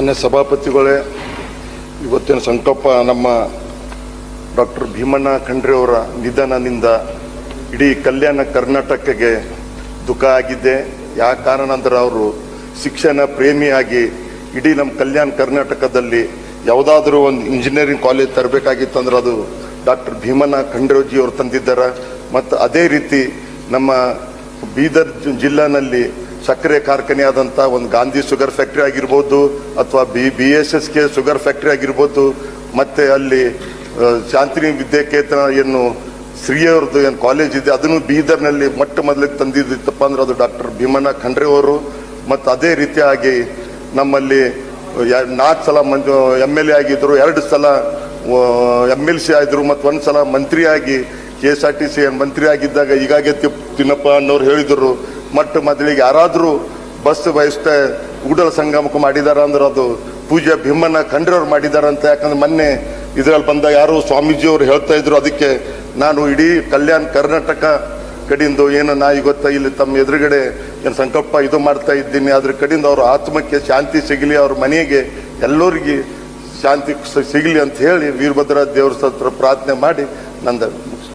ಮಾನ್ಯ ಸಭಾಪತಿಗಳೇ, ಇವತ್ತಿನ ಸಂಕಲ್ಪ ನಮ್ಮ ಡಾಕ್ಟರ್ ಭೀಮಣ್ಣ ಖಂಡ್ರೆಯವರ ನಿಧನದಿಂದ ಇಡೀ ಕಲ್ಯಾಣ ಕರ್ನಾಟಕಕ್ಕೆ ದುಃಖ ಆಗಿದೆ. ಯಾವ ಕಾರಣ ಅಂದ್ರೆ ಅವರು ಶಿಕ್ಷಣ ಪ್ರೇಮಿಯಾಗಿ ಇಡೀ ನಮ್ಮ ಕಲ್ಯಾಣ ಕರ್ನಾಟಕದಲ್ಲಿ ಯಾವುದಾದ್ರೂ ಒಂದು ಇಂಜಿನಿಯರಿಂಗ್ ಕಾಲೇಜ್ ತರಬೇಕಾಗಿತ್ತು ಅಂದ್ರೆ ಅದು ಡಾಕ್ಟರ್ ಭೀಮಣ್ಣ ಖಂಡ್ರೆಜಿ ಅವರು ತಂದಿದ್ದಾರೆ. ಮತ್ತು ಅದೇ ರೀತಿ ನಮ್ಮ ಬೀದರ್ ಜಿಲ್ಲಾನಲ್ಲಿ ಸಕ್ಕರೆ ಕಾರ್ಖಾನೆ ಆದಂಥ ಒಂದು ಗಾಂಧಿ ಶುಗರ್ ಫ್ಯಾಕ್ಟ್ರಿ ಆಗಿರ್ಬೋದು ಅಥವಾ B B S S K sugar factory ಆಗಿರ್ಬೋದು, ಮತ್ತು ಅಲ್ಲಿ ಶಾಂತಿನಿ ವಿದ್ಯಾಕೇತನ ಏನು ಶ್ರೀಯವ್ರದ್ದು ಏನು ಕಾಲೇಜ್ ಇದೆ, ಅದನ್ನು ಬೀದರ್ನಲ್ಲಿ ಮೊಟ್ಟ ಮೊದಲಿಗೆ ತಂದಿದ್ದಿತ್ತಪ್ಪ ಅಂದ್ರೆ ಅದು ಡಾಕ್ಟರ್ ಭೀಮಣ್ಣ ಖಂಡ್ರೆ ಅವರು. ಮತ್ತು ಅದೇ ರೀತಿಯಾಗಿ ನಮ್ಮಲ್ಲಿ ನಾಲ್ಕು ಸಲ ಮಂಜು ಎಂ ಎಲ್ ಎ ಆಗಿದ್ರು ಎರಡು ಸಲ ಎಂ ಎಲ್ ಸಿ ಆಗಿದ್ರು ಮತ್ತು ಒಂದು ಸಲ ಮಂತ್ರಿಯಾಗಿ K S R T C ಮಂತ್ರಿ ಆಗಿದ್ದಾಗ ಈಗಾಗೆ ತಿಪ್- ತಿನ್ನಪ್ಪ ಅನ್ನೋರು ಹೇಳಿದರು. ಮೊಟ್ಟ ಮೊದಲಿಗೆ ಯಾರಾದರೂ ಬಸ್ ವ್ಯವಸ್ಥೆ ಉಡಲ ಸಂಗಮಕ್ಕೆ ಮಾಡಿದಾರ ಅಂದ್ರೆ ಅದು ಪೂಜೆ ಭೀಮನ ಖಂಡ್ರವ್ರು ಮಾಡಿದಾರ ಅಂತ. ಯಾಕಂದ್ರೆ ಮೊನ್ನೆ ಇದ್ರಲ್ಲಿ ಬಂದ ಯಾರು ಸ್ವಾಮೀಜಿ ಅವರು ಹೇಳ್ತಾ ಇದ್ರು, ಅದಕ್ಕೆ ನಾನು ಇಡೀ ಕಲ್ಯಾಣ ಕರ್ನಾಟಕ ಕಡೆಯಿಂದ ಏನು ನಾ ಗೊತ್ತಾ, ಇಲ್ಲಿ ತಮ್ಮ ಎದುರುಗಡೆ ಏನು ಸಂಕಲ್ಪ ಇದು ಮಾಡ್ತಾ ಇದ್ದೀನಿ. ಅದ್ರ ಕಡೆಯಿಂದ ಅವ್ರ ಆತ್ಮಕ್ಕೆ ಶಾಂತಿ ಸಿಗಲಿ, ಅವ್ರ ಮನೆಗೆ ಎಲ್ಲರಿಗೆ ಶಾಂತಿ ಸಿಗಲಿ ಅಂತ ಹೇಳಿ ವೀರಭದ್ರ ದೇವ್ರ ಹತ್ರ ಪ್ರಾರ್ಥನೆ ಮಾಡಿ ನಂದು